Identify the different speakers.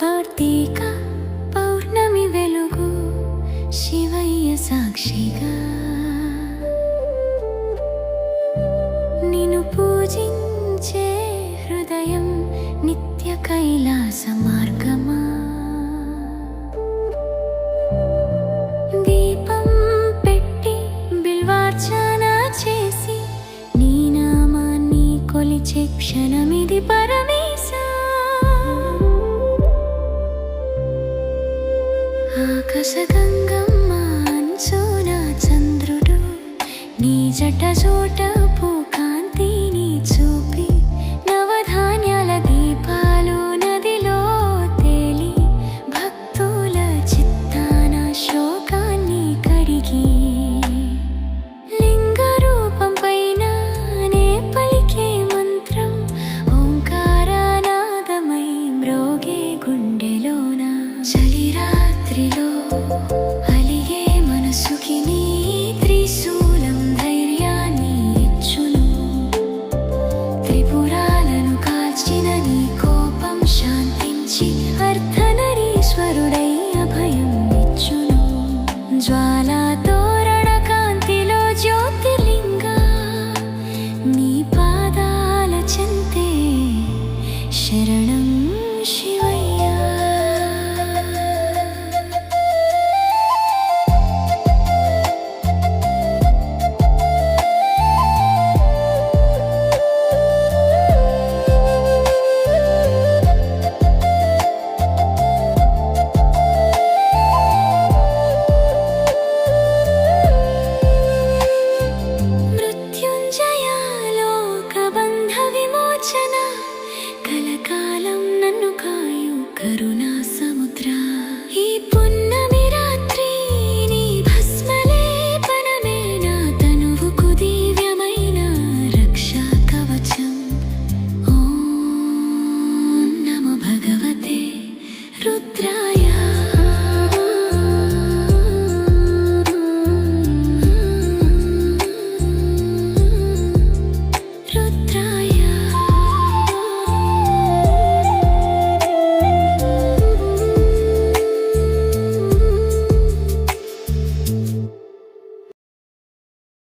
Speaker 1: కార్తీక పౌర్ణమి వెలుగు శివయ్య సాక్షిగా. నిన్ను పూజించే హృదయం నిత్య కైలాస మార్గమా? దీపం పెట్టి బిల్వార్చన చేసి నీనామాన్ని కొలిచే క్షణమే కసగంగమ్మ అంచునా చంద్రుడు నీ జట చోట should